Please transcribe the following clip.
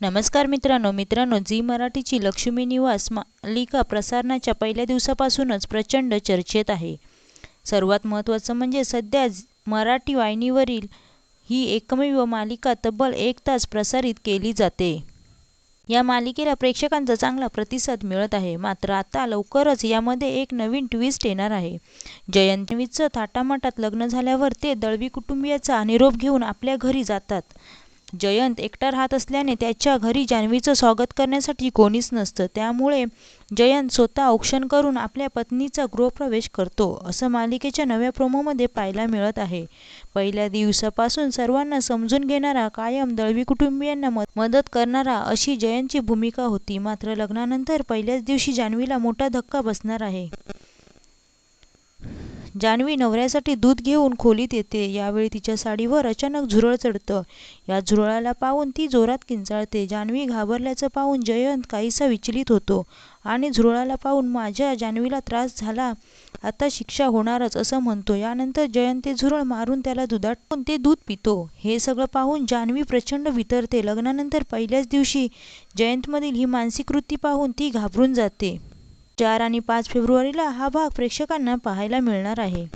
नमस्कार मित्रांनो मित्रांनो झी मराठीची लक्ष्मी निवास मालिका प्रसारणाच्या पहिल्या दिवसापासूनच प्रचंड चर्चेत आहे. सर्वात महत्त्वाचं म्हणजे सध्या मराठी वाहिनीवरील ही एकमेव मालिका तब्बल एक तास प्रसारित केली जाते. या मालिकेला प्रेक्षकांचा चांगला प्रतिसाद मिळत आहे. मात्र आता लवकरच यामध्ये एक नवीन ट्विस्ट येणार आहे. जयंतवीचं थाटामाटात लग्न झाल्यावर ते दळवी कुटुंबियाचा निरोप घेऊन आपल्या घरी जातात. जयंत एकटा राहत असल्याने त्याच्या घरी जान्हवीचं स्वागत करण्यासाठी कोणीच नसतं. त्यामुळे जयंत स्वतः औक्षण करून आपल्या पत्नीचा गृहप्रवेश करतो असं मालिकेच्या नव्या प्रोमोमध्ये पाहायला मिळत आहे. पहिल्या दिवसापासून सर्वांना समजून घेणारा कायम दळवी कुटुंबियांना मदत करणारा अशी जयंतची भूमिका होती. मात्र लग्नानंतर पहिल्याच दिवशी जान्हवीला मोठा धक्का बसणार आहे. जान्हवी नवऱ्यासाठी दूध घेऊन खोलीत येते. यावेळी तिच्या साडीवर अचानक झुरळ चढतं. या झुरळाला पाहून ती जोरात किंचाळते. जान्हवी घाबरल्याचं पाहून जयंत काहीसा विचलित होतो आणि झुरळाला पाहून माझ्या जान्हवीला त्रास झाला. आता शिक्षा होणारच असं म्हणतो. यानंतर जयंत ते झुरळ मारून त्याला दुधात ते दूध पितो. हे सगळं पाहून जान्हवी प्रचंड वितरते. लग्नानंतर पहिल्याच दिवशी जयंतमधील ही मानसिक वृत्ती पाहून ती घाबरून जाते. चार आणि पाच फेब्रुवारीला हा भाग प्रेक्षकांना पाहायला मिळणार आहे.